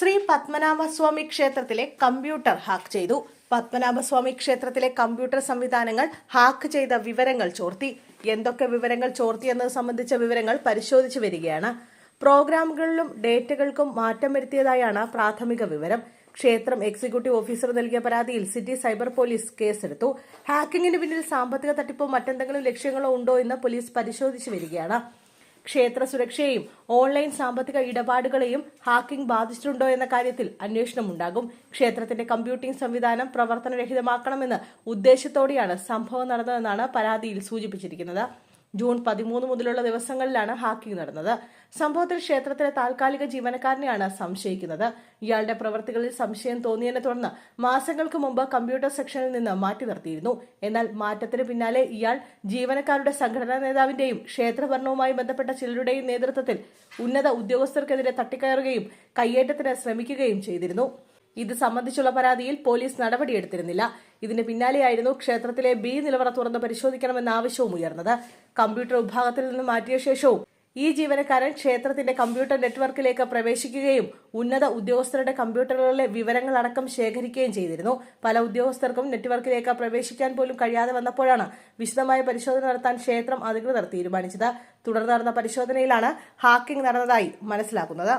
ശ്രീ പത്മനാഭസ്വാമി ക്ഷേത്രത്തിലെ computer hack ചെയ്തു. പത്മനാഭസ്വാമി ക്ഷേത്രത്തിലെ കമ്പ്യൂട്ടർ സംവിധാനങ്ങൾ ഹാക്ക് ചെയ്ത വിവരങ്ങൾ ചോർത്തി. എന്തൊക്കെ വിവരങ്ങൾ ചോർത്തി ചോർത്തിയെന്നത് സംബന്ധിച്ച വിവരങ്ങൾ പരിശോധിച്ചു വരികയാണ്. പ്രോഗ്രാമുകളിലും ഡേറ്റകൾക്കും മാറ്റം വരുത്തിയതായാണ് പ്രാഥമിക വിവരം. ക്ഷേത്രം എക്സിക്യൂട്ടീവ് ഓഫീസർ നൽകിയ പരാതിയിൽ സിറ്റി സൈബർ പോലീസ് കേസെടുത്തു. ഹാക്കിങ്ങിന് പിന്നിൽ സാമ്പത്തിക തട്ടിപ്പോ മറ്റെന്തെങ്കിലും ലക്ഷ്യങ്ങളോ ഉണ്ടോ എന്ന് പോലീസ് പരിശോധിച്ചു വരികയാണ്. ക്ഷേത്ര സുരക്ഷയെയും ഓൺലൈൻ സാമ്പത്തിക ഇടപാടുകളെയും ഹാക്കിംഗ് ബാധിച്ചിട്ടുണ്ടോ എന്ന കാര്യത്തിൽ അന്വേഷണമുണ്ടാകും. ക്ഷേത്രത്തിന്റെ കമ്പ്യൂട്ടിംഗ് സംവിധാനം പ്രവർത്തനരഹിതമാക്കണമെന്ന് ഉദ്ദേശത്തോടെയാണ് സംഭവം നടന്നതെന്നാണ് പരാതിയിൽ സൂചിപ്പിച്ചിരിക്കുന്നത്. ജൂൺ പതിമൂന്ന് മുതലുള്ള ദിവസങ്ങളിലാണ് ഹാക്കിംഗ് നടന്നത്. സംഭവത്തിൽ ക്ഷേത്രത്തിലെ താൽക്കാലിക ജീവനക്കാരനെയാണ് സംശയിക്കുന്നത്. ഇയാളുടെ പ്രവർത്തികളിൽ സംശയം തോന്നിയതിനെ തുടർന്ന് മാസങ്ങൾക്ക് മുമ്പ് കമ്പ്യൂട്ടർ സെക്ഷനിൽ നിന്ന് മാറ്റി നിർത്തിയിരുന്നു. എന്നാൽ മാറ്റത്തിന് പിന്നാലെ ഇയാൾ ജീവനക്കാരുടെ സംഘടനാ നേതാവിന്റെയും ക്ഷേത്രഭരണവുമായി ബന്ധപ്പെട്ട ചിലരുടെയും നേതൃത്വത്തിൽ ഉന്നത ഉദ്യോഗസ്ഥർക്കെതിരെ തട്ടിക്കയറുകയും കയ്യേറ്റത്തിന് ശ്രമിക്കുകയും ചെയ്തിരുന്നു. ഇത് സംബന്ധിച്ചുള്ള പരാതിയിൽ പോലീസ് നടപടിയെടുത്തിരുന്നില്ല. ഇതിന് പിന്നാലെയായിരുന്നു ക്ഷേത്രത്തിലെ ബി നിലവറ തുറന്ന് പരിശോധിക്കണമെന്ന ആവശ്യവും ഉയർന്നത്. കമ്പ്യൂട്ടർ വിഭാഗത്തിൽ നിന്ന് മാറ്റിയ ശേഷവും ഈ ജീവനക്കാരൻ ക്ഷേത്രത്തിന്റെ കമ്പ്യൂട്ടർ നെറ്റ്വർക്കിലേക്ക് പ്രവേശിക്കുകയും ഉന്നത ഉദ്യോഗസ്ഥരുടെ കമ്പ്യൂട്ടറുകളിലെ വിവരങ്ങളടക്കം ശേഖരിക്കുകയും ചെയ്തിരുന്നു. പല ഉദ്യോഗസ്ഥർക്കും നെറ്റ്വർക്കിലേക്ക് പ്രവേശിക്കാൻ പോലും കഴിയാതെ വന്നപ്പോഴാണ് വിശദമായ പരിശോധന നടത്താൻ ക്ഷേത്രം അധികൃതർ തീരുമാനിച്ചത്. തുടർന്ന് നടന്ന പരിശോധനയിലാണ് ഹാക്കിംഗ് നടന്നതായി മനസ്സിലാക്കുന്നത്